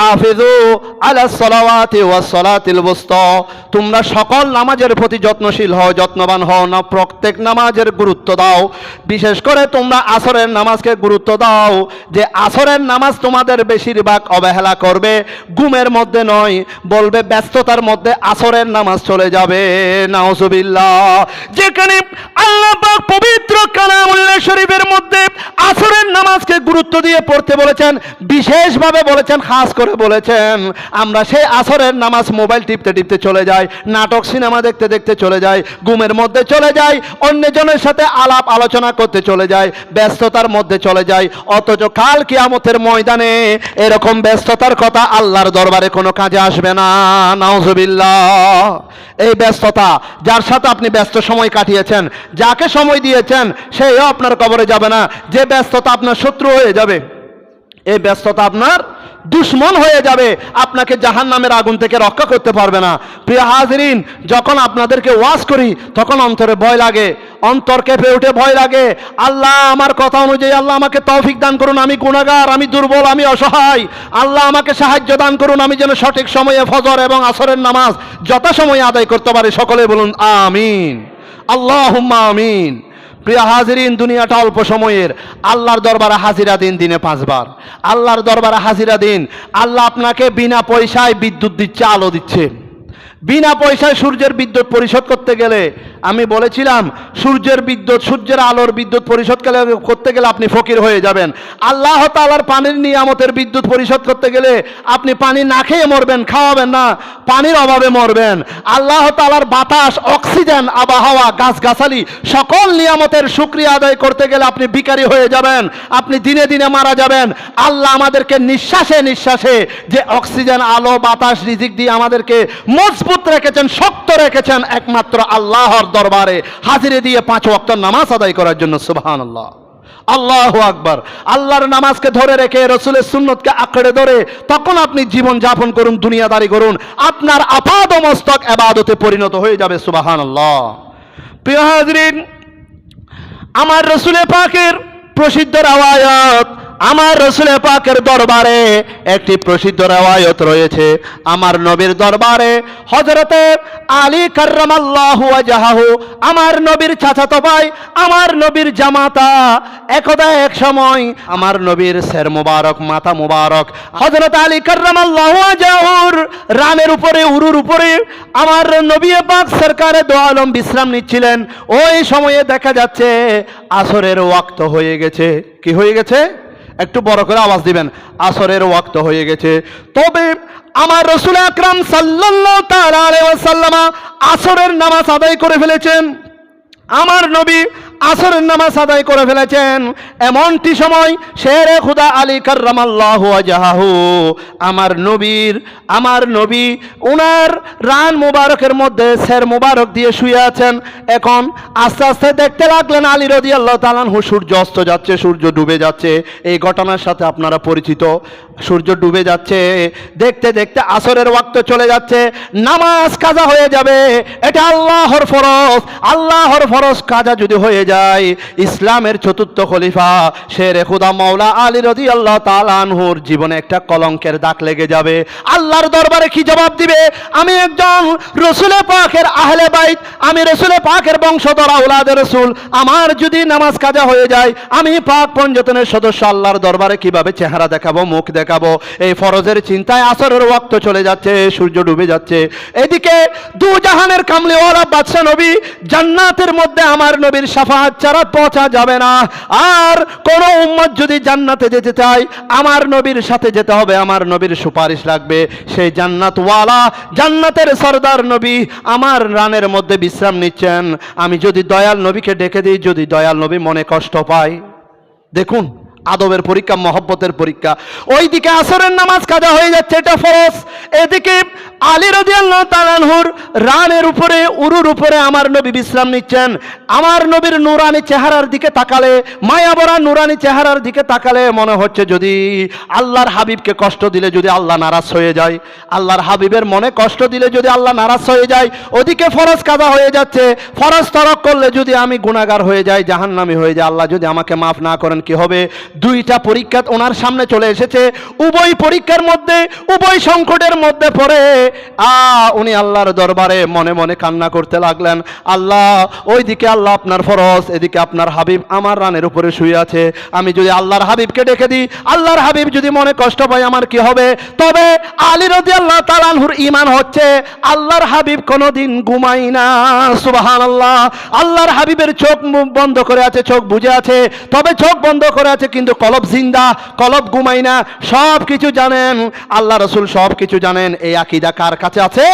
হাফিজু আলা সলাওয়াতি ওয়াস সলাতিল বুস্তা। তোমরা সকল নামাজের প্রতি যত্নশীল হও, যত্নবান হও না, প্রত্যেক নামাজের গুরুত্ব দাও। বিশেষ করে তোমরা আসরের নামাজকে গুরুত্ব দাও, যে আসরের নামাজ তোমাদের বেশিরভাগ অবহেলা করবে, ঘুমের মধ্যে নয়, বলবে ব্যস্ততার মধ্যে আসরের নামাজ চলে যাবে। নাউজুবিল্লাহ। যেখানে আল্লাহ পবিত্র কালামুল্লাহ শরীফের মধ্যে আসরের নামাজকে গুরুত্ব দিয়ে পড়তে বলেছেন, বিশেষভাবে বলেছেন, খাস করে বলেছেন। আমরা সেই আসরের নামাজ মোবাইল টিপতে টিপতে চলে যাই, নাটক, সিনেমা দেখতে দেখতে চলে যাই, ঘুমের মধ্যে চলে যাই, অন্যজনের সাথে আলাপ আলোচনা করতে চলে যাই, ব্যস্ততার মধ্যে চলে যাই। অথচ কাল কিয়ামতের ময়দানে এরকম ব্যস্ততার কথা আল্লাহর দরবারে কোনো কাজে আসবে না। নাউজুবিল্লাহ। এই ব্যস্ততা, যার সাথে আপনি ব্যস্ত সময় কাটিয়েছেন, যাকে সময় দিয়েছেন সেও আপনার কবরে যাবে না। যে ব্যস্ততা আপনার শত্রু হয়ে যাবে এই ব্যস্ততা আপনার দুশ্মন হয়ে যাবে। আপনাকে জাহান নামের আগুন থেকে রক্ষা করতে পারবে না। প্রিয় হাজরিন, যখন আপনাদেরকে ওয়াজ করি, তখন অন্তরে ভয় লাগে। অন্তর কেঁপে উঠে ভয় লাগে। আল্লাহ আমার কথা অনুযায়ী আল্লাহ আমাকে তৌফিক দান করুন, আমি গুণাগার আমি দুর্বল, আমি অসহায়। আল্লাহ আমাকে সাহায্য দান করুন, আমি যেন সঠিক সময়ে ফজর এবং আসরের নামাজ যথাসময়ে আদায় করতে পারি। সকলে বলুন, আমিন। আল্লাহ আমিন। প্রিয় হাজিরিন, দুনিয়াটা অল্প সময়ের। আল্লাহর দরবারে হাজিরা দিন দিনে পাঁচবার। আল্লাহর দরবারে হাজিরা দিন, আল্লাহ আপনাকে বিনা পয়সায় বিদ্যুৎ দিচ্ছে, আলো দিচ্ছে। বিনা পয়সায় সূর্যের বিদ্যুৎ পরিশোধ করতে গেলে আমি বলেছিলাম, সূর্যের বিদ্যুৎ, সূর্যের আলোর বিদ্যুৎ পরিশোধ করতে গেলে আপনি ফকির হয়ে যাবেন। আল্লাহ তালার পানির নিয়ামতের বিদ্যুৎ পরিশোধ করতে গেলে আপনি পানি না খেয়ে মরবেন, খাওয়াবেন না, পানির অভাবে মরবেন। আল্লাহ তালার বাতাস, অক্সিজেন, আবহাওয়া, গাছগাছালি সকল নিয়ামতের সুক্রিয়া আদায় করতে গেলে আপনি বিকারী হয়ে যাবেন, আপনি দিনে দিনে মারা যাবেন। আল্লাহ আমাদেরকে নিঃশ্বাসে নিঃশ্বাসে যে অক্সিজেন, আলো, বাতাস, রিজিক দিয়ে আমাদেরকে মজবুত রেখেছেন, শক্ত রেখেছেন একমাত্র আল্লাহর দরবারে হাজিরে দিয়ে পাঁচ ওয়াক্ত নামাজ আদায় করার জন্য সুবহান আল্লাহ আল্লাহ আকবার। আল্লাহর নামাজকে ধরে রেখে রসুলের সুন্নতকে আঁকড়ে ধরে তখন আপনি জীবন যাপন করুন, দুনিয়াদারি করুন, আপনার আপাদ মস্তক এবাদতে পরিণত হয়ে যাবে সুবাহান আল্লাহ প্রিয় হাজরিন, আমার রসুলে পাকের প্রসিদ্ধ রাওয়ায়াত আমার রসুলে পাকের দরবারে একটি প্রসিদ্ধ রেওয়ায়ত রয়েছে। আমার নবীর দরবারে হজরতে আলী কার্রামাল্লাহু আমার নবীর চাচাতো ভাই, আমার নবীর জামাতা, একদা এক সময় আমার নবীর শের মুবারক মাতা মুবারক হজরত আলী কার্রামাল্লাহু ওয়াজাহুর রানের উপরে, উরুর উপরে আমার নবী পাক সরকারে দো আলম বিশ্রাম নিচ্ছিলেন। ওই সময়ে দেখা যাচ্ছে আসরের ওয়াক্ত হয়ে গেছে। কি হয়ে গেছে? একটু বড় করে আওয়াজ দিবেন। আসরের ওয়াক্ত হয়ে গেছে। তবে আমার রসুল আকরাম সাল্লাহ আসরের নামাজ আদায় করে ফেলেছেন। আমার নবী আসরের নামাজ আদায় করে ফেলেছেন। এমনটি সময় শেরে খুদা আলী কার্রামাল্লাহু ওয়াজাহাহু। আমার নবীর, আমার নবী উনার রান মুবারকের মধ্যে শের মুবারক দিয়ে শুয়ে আছেন। এখন আস্তে আস্তে দেখতে লাগলেন আলী রদি আল্লাহ তালানহু সূর্য অস্ত যাচ্ছে, সূর্য ডুবে যাচ্ছে। এই ঘটনার সাথে আপনারা পরিচিত। সূর্য ডুবে যাচ্ছে, দেখতে দেখতে আসরের ওয়াক্ত চলে যাচ্ছে। নামাজ কাজা হয়ে যাবে। এটা আল্লাহর ফরজ। আল্লাহর ফরজ কাজা যদি হয়ে যায়। ইসলামের চতুর্থ খলিফা শেরে খুদা মৌলা আলী রদি আল্লাহ তালানহুর জীবনে একটা কলঙ্কের দাগ লেগে যাবে। আল্লাহর দরবারে কি জবাব দিবে? আমি একজন রসুলে পাকের আহলে বাইত, আমি রসুলে পাকের বংশধর আউলাদের রসুল। আমার যদি নামাজ কাজা হয়ে যায়, আমি পাক পঞ্জতনের সদস্য, আল্লাহর দরবারে কীভাবে চেহারা দেখাবো, মুখ দেখাবো? এই ফরজের চিন্তায় আসরের ওয়াক্ত চলে যাচ্ছে, সূর্য ডুবে যাচ্ছে। এদিকে দু জাহানের কামলিওয়ালা বাদশা নবী জান্নাতের মধ্যে আমার নবীর সাফাত ছাড়া পৌঁছা যাবে না। আর কোন উম্মত যদি জান্নাতে যেতে চায়, আমার নবীর সাথে যেতে হবে, আমার নবীর সুপারিশ লাগবে। সেই জান্নাতওয়ালা, জান্নাতের সর্দার নবী আমার রানের মধ্যে বিশ্রাম নিচ্ছেন। আমি যদি দয়াল নবীকে ডেকে দিই, যদি দয়াল নবী মনে কষ্ট পায়। দেখুন, আদবের পরীক্ষা, মহব্বতের পরীক্ষা। ওইদিকে আসরের নামাজ কাজা হয়ে যাচ্ছে, এটা ফরজ। এদিকে আলী রাদিয়াল্লাহু তাআলাহুর রানের উপরে, উরুর উপরে আমার নবী বিশ্রাম নিচ্ছেন। আমার নবীর নুরানি চেহারার দিকে তাকালে মায়াবরা নুরানি চেহারার দিকে তাকালে মনে হচ্ছে যদি আল্লাহর হাবিবকে কষ্ট দিলে যদি আল্লাহ নারাজ হয়ে যায়। আল্লাহর হাবিবের মনে কষ্ট দিলে যদি আল্লাহ নারাজ হয়ে যায়। ওদিকে ফরজ কাজা হয়ে যাচ্ছে। ফরজ তরক করলে যদি আমি গুণাগার হয়ে যাই, জাহান্নামি হয়ে যায় আল্লাহ যদি আমাকে মাফ না করেন, কি হবে? দুইটা পরীক্ষা ওনার সামনে চলে এসেছে। উভয় পরীক্ষার মধ্যে, উভয় সংকটের মধ্যে পড়ে। আ, উনি আল্লাহর দরবারে মনে মনে কান্না করতে লাগলেন। আল্লাহ, ওইদিকে আল্লাহ আপনার ফরজ, এদিকে আপনার হাবিব আমার রানের উপরে শুয়ে আছে। আমি যদি আল্লাহর হাবিবকে ডেকে দিই, আল্লাহর হাবিব যদি মনে কষ্ট পায় আমার কি হবে? তবে আলী রদি আল্লাহ তালানহুর ইমান হচ্ছে, আল্লাহর হাবিব কোনোদিন ঘুমাই না। সুবাহান আল্লাহ আল্লাহর হাবিবের চোখ বন্ধ করে আছে, চোখ বুঝে আছে। তবে চোখ বন্ধ করে আছে, কিন্তু কলব জিন্দা, কলব ঘুমাই না। সব কিছু জানেন, আল্লাহ রসুল সব কিছু জানেন, এই আকিদা কার কাছে আছে?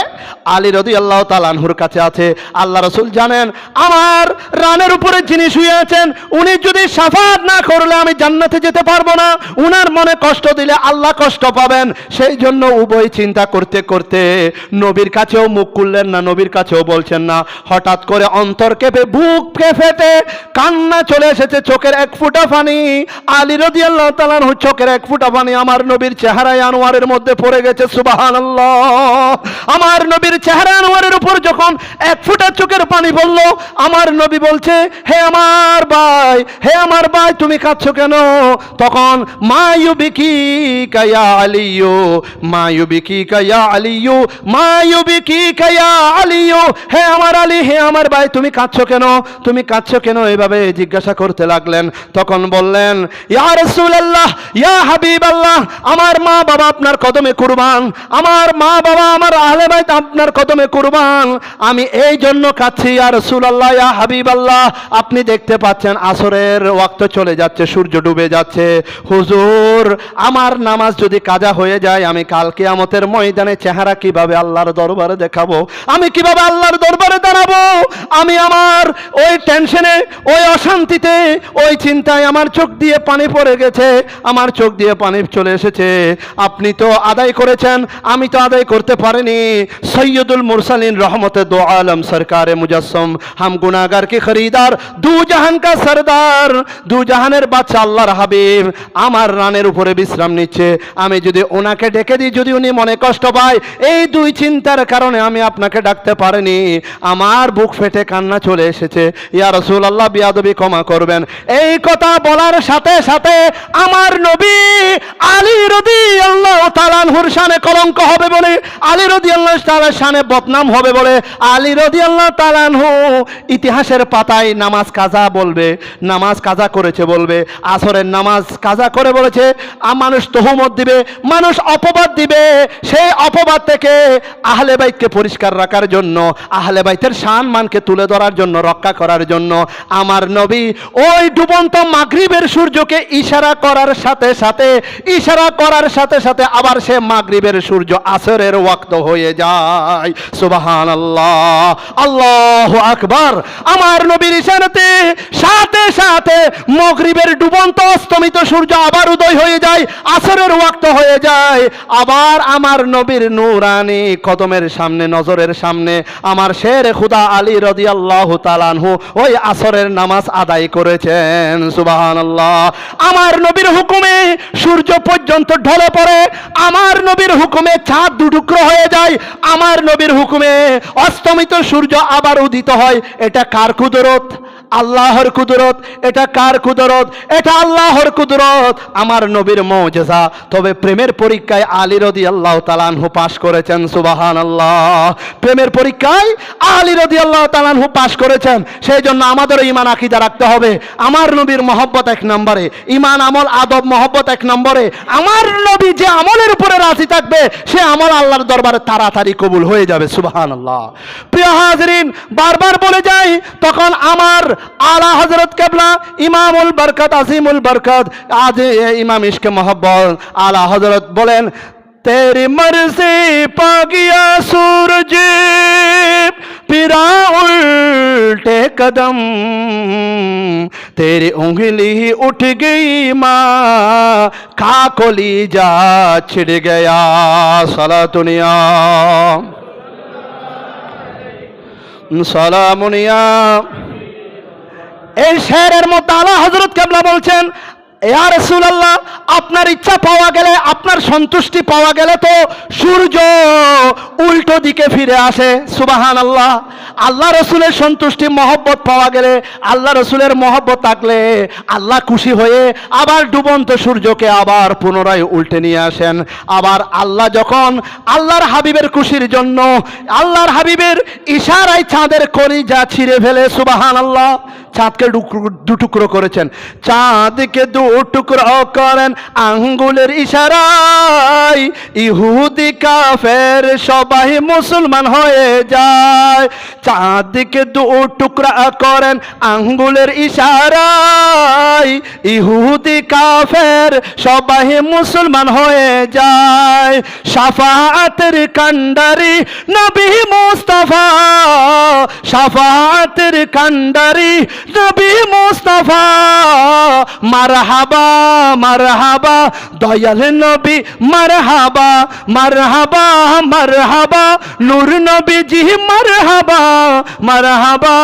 আলী রদি আল্লাহ তালানহুর কাছে আছে। আল্লাহ রসুল জানেন, আমার রানের উপরে যিনি শুয়ে আছেন, উনি যদি সাফাত না করলে আমি জান্নাতে যেতে পারব না। উনার মনে কষ্ট দিলে আল্লাহ কষ্ট পাবেন। সেই জন্য উভয় চিন্তা করতে করতে নবীর কাছেও মুখ খুললেন না, নবীর কাছেও বলছেন না। হঠাৎ করে অন্তর কেঁপে, বুক ফেটে কান্না চলে এসেছে চোখের এক ফুটা পানি। আলী রদি আল্লাহ তালান চোখের এক ফুটা পানি আমার নবীর চেহারায় আনোয়ারের মধ্যে পড়ে গেছে সুবাহান আমার নবীর চেহারা আনোয়ারের উপর যখন এক ফুটা চোখের পানি পড়ল আমার নবী বলছে, হে আমার ভাই, হে আমার ভাই, তুমি কাঁদছো কেন? তখন মায়ুবিকি কায়া আলিয়ু মায়ুবিকি কায়া আলিয়ু মায়ুবিকি কায়া আলিয়ু, হে আমার আলী, হে আমার ভাই, তুমি কাঁদছো কেন? তুমি কাঁদছো কেন? এভাবে জিজ্ঞাসা করতে লাগলেন। তখন বললেন, ইয়া রাসূলুল্লাহ, ইয়া হাবিবাল্লাহ, আমার মা বাবা আপনার কদমে কুরবান, আমার মা বাবা আমার আহলে বাইত আপনার কদমে কুরবান। আমি এই জন্য কাচ্ছি আর রাসূলুল্লাহ, ইয়া হাবিবাল্লাহ, আপনি দেখতে পাচ্ছেন আসরের ওয়াক্ত চলে যাচ্ছে, সূর্য ডুবে যাচ্ছে। হুজুর, আমার নামাজ যদি কাজা হয়ে যায়, আমি কাল কিয়ামতের ময়দানে চেহারা কীভাবে আল্লাহর দরবারে দেখাবো? আমি কীভাবে আল্লাহর দরবারে দাঁড়াবো। আমি আমার ওই টেনশনে ওই অশান্তিতে, ওই চিন্তায় আমার চোখ দিয়ে পানি পড়ে গেছে, আমার চোখ দিয়ে পানি চলে এসেছে। আপনি তো আদায় করেছেন, আমি তো আদায় করতে পারিনি। সৈয়দুল মুরসালিন রহমতে দো আলম সরকারে মুজাসম, হাম গুনাগার কি খরিদার? দু জাহান কা সরদার, দু জাহানের বাচ্চা আল্লাহর হাবিব, আমার রানের উপরে বিশ্রাম নিচ্ছে। আমি যদি ওনাকে ডেকে দিই, যদি উনি মনে কষ্ট পায়, এই দুই চিন্তার কারণে আমি আপনাকে ডাকতে পারিনি। আমার বুক ফেটে কান্না চলে এসেছে। ইয়া রসুল আল্লাহ বিয়াদবি ক্ষমা করবেন। এই কথা বলার সাথে সাথে আমার নবী আলী রদি আল্লাহ তালানহুর শানে কলঙ্ক হবে বলে, আলী রদি আল্লাহ তালার শানে বদনাম হবে বলে, আলী রদি আল্লাহ তালানহু ইতিহাসের পাতায় নামাজ কাজা বলবে, নামাজ কাজা করেছে বলবে, আসরের নামাজ কাজা করে বলেছে। মানুষ তহুমত দিবে, মানুষ অপবাদ দিবে, সেই অপবাদ থেকে আহলে বাইতকে পরিষ্কার রাখার জন্য, আহলে বাইতের শান মানকে তুলে ধরার জন্য, রক্ষা করার জন্য আমার নবী ওই ডুবন্ত মাগরিবের সূর্যকে ইশারা করার সাথে সাথে, ইশারা করার সাথে সাথে আবার সে মাগরিবের সূর্য আসরের ওয়াক্ত হয়ে যায়। সুবাহান আল্লাহ আল্লাহ আকবার। আমার নবীর ইশারাতে সাথে সাথে মগরিবের ডুবন্ত অস্তমিত সূর্য আবার উদয় হয়ে যায়, আসরের ওয়াক্ত হয়ে যায়। আবার আমার নবীর নূরানি কদমের সামনে, নজরের সামনে আমার শের খুদা আলী রদি আল্লাহ তালানহু ওই আসরের নামাজ আদায় করেছেন সুবাহান আল্লাহ আমার নবীর হুকুমে সূর্য পর্যন্ত ঢলে পড়ে, আমার নবীর হুকুমে চাঁদ দুটুকরো হয়ে যায়, আমার নবীর হুকুমে অস্তমিত সূর্য আবার উদিত হয়। এটা কার কুদরত? আল্লাহর কুদরত, এটা কার কুদরত? এটা আল্লাহর কুদরত। আমার নবীর মৌজেজা। তবে প্রেমের পরীক্ষায় আলী রদি আল্লাহ তালানহু পাশ করেছেন সুবাহান আল্লাহ প্রেমের পরীক্ষায় আলী রদি আল্লাহ তালানহু পাশ করেছেন। সেই জন্য আমাদেরও ইমান আকিদা রাখতে হবে। আমার নবীর মহব্বত এক নম্বরে ইমান আমল আদব মহব্বত এক নম্বরে। আমার নবী যে আমলের রাজি থাকবে, সে আমার আল্লাহর দরবারে তাড়াতাড়ি কবুল হয়ে যাবে সুবাহান আল্লাহ প্রিয় হাজরিন, বারবার বলে যাই, তখন আমার আলা হজরত কেবলা, ইমামুল বরকত, আজিমুল বরকত, আজ ইমাম ইসকে মোহব্বত, আলা হজরত বলেন তেরি মর্জি পা গিয়া সূরজ फिरा उल्टे कदम तेरी उंगली उठ गई माँ काकोली जा छिड़ गया सला दुनिया সালামুনিয়া এই শেরের মধ্যে আল্লাহ হজরত কেবলা বলছেন ইয়া রাসূলুল্লাহ, আপনার ইচ্ছা পাওয়া গেলে, আপনার সন্তুষ্টি পাওয়া গেলে তো সূর্য উল্টো দিকে ফিরে আসে সুবাহান আল্লাহ আল্লাহ রসুলের সন্তুষ্টি, মহব্বত পাওয়া গেলে, আল্লাহ রসুলের মহব্বত থাকলে আল্লাহ খুশি হয়ে আবার ডুবন্ত সূর্যকে আবার পুনরায় উল্টে নিয়ে আসেন। আবার আল্লাহ যখন আল্লাহর হাবিবের খুশির জন্য, আল্লাহর হাবিবের ইশারায় চাঁদের যা ছিঁড়ে ফেলে সুবাহান আল্লাহ চাঁদকে দু টুকরো করেছেন। চাঁদকে দু টুকরো করেন আঙ্গুলের ইশারায়। ইহুদি কাফের সবাই মুসলমান হয়ে যায়। চাঁদকে দু টুকরা করেন আঙ্গুলের ইশারায়। ইহুদি কাফের সবাই মুসলমান হয়ে যায়। সাফাতের কান্ডারি নবী মুস্তাফা। সাফাতের কান্ডারি নবী মুস্তাফা। মারহাবা মারহাবা, দয়াল নবী, মারহাবা মারহাবা মারহাবা, নূর নবী জি মারহাবা মারহাবা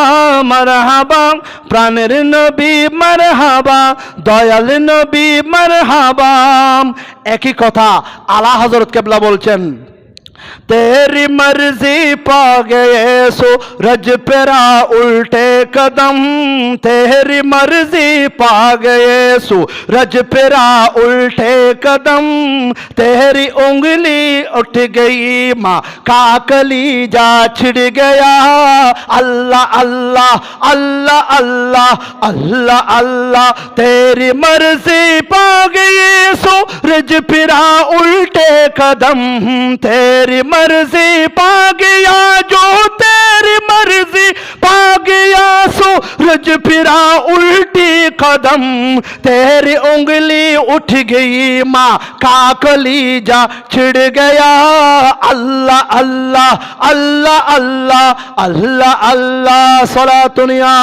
মারহাবা, প্রাণের নবী, মারহাবা, দয়াল নবী, মারহাবা। একই কথা আলা হজরত কেবলা বলছেন। तेरी मर्ज़ी पा गए सूरज पेरा उल्टे कदम। तेरी मर्ज़ी पा गए सूरज पेरा उल्टे कदम। तेरी उंगली उठ गई माँ, काकली जा छिड़ गया। अल्लाह अल्लाह अल्लाह अल्लाह अल्लाह अल्लाह, तेरी मर्ज़ी पा गए सूरज फिरा उल्टे कदम। तेरी मर्ज़ी पा गया जो तेरी मर्ज़ी पा गया सूरज फिरा उल्टी कदम। तेरी उंगली उठ गई, माँ काकली जा छिड़ गया। अल्लाह अल्लाह अल्लाह अल्लाह अल्लाह अल्लाह सला दुनिया